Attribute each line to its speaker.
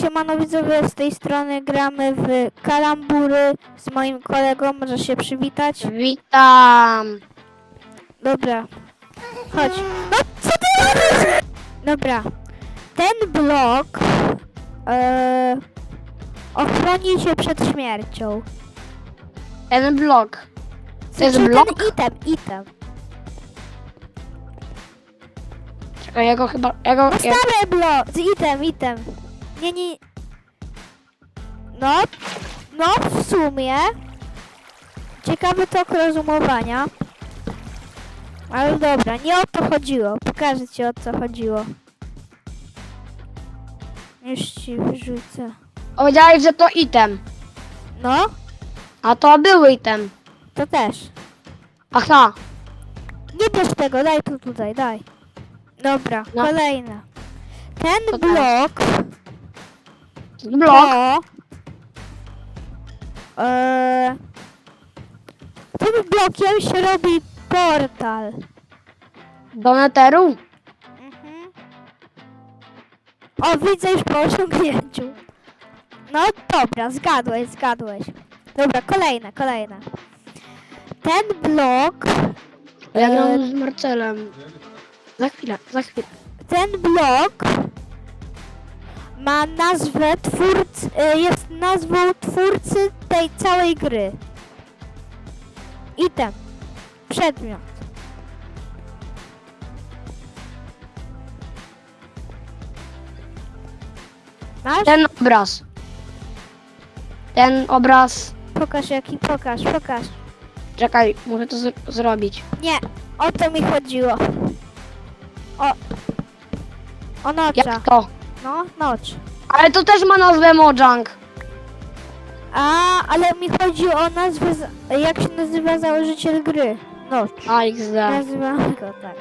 Speaker 1: siemano widzowie, z tej strony gramy w kalambury z moim kolegą, może się przywitać?
Speaker 2: Witam.
Speaker 1: Dobra, chodź. No, co ty robisz? Dobra, ten blok e, ochroni się przed śmiercią.
Speaker 2: Ten blok. To jest
Speaker 1: Znaczy,
Speaker 2: blok?
Speaker 1: Ten item, item.
Speaker 2: Czekaj, ja go chyba. Ja go,
Speaker 1: No
Speaker 2: ja,
Speaker 1: stary blok, z item, item. Nie, nie. No, no w sumie. Ciekawy tok rozumowania. Ale dobra, nie o to chodziło. Pokażę ci o co chodziło. Już ci wyrzucę.
Speaker 2: powiedziałeś, że to item.
Speaker 1: No,
Speaker 2: A to był item.
Speaker 1: to też.
Speaker 2: Aha.
Speaker 1: Nie bierz tego, daj tu tutaj, daj. Dobra,
Speaker 2: No.
Speaker 1: kolejne. Ten
Speaker 2: To tak.
Speaker 1: blok
Speaker 2: Blok.
Speaker 1: To, e, tym blokiem się robi portal.
Speaker 2: Do neteru.
Speaker 1: Mhm. O, widzę już po osiągnięciu. No dobra, zgadłeś, zgadłeś. Dobra, kolejne, kolejne. Ten blok,
Speaker 2: Ja
Speaker 1: E,
Speaker 2: gram z Marcelem. Za chwilę, za chwilę.
Speaker 1: ten blok ma nazwę twórcy, e, jest nazwą twórcy tej całej gry. Item. Przedmiot. Masz?
Speaker 2: Ten obraz. Ten obraz.
Speaker 1: Pokaż jaki, pokaż, pokaż.
Speaker 2: Czekaj, muszę to zr- zrobić.
Speaker 1: Nie, o to mi chodziło. O. O nocza.
Speaker 2: Jak to?
Speaker 1: No, nocz.
Speaker 2: Ale to też ma nazwę Mojang.
Speaker 1: A, ale mi chodzi o nazwę, z- jak się nazywa założyciel gry. Nocz.
Speaker 2: AXD.
Speaker 1: Nazywamy go tak.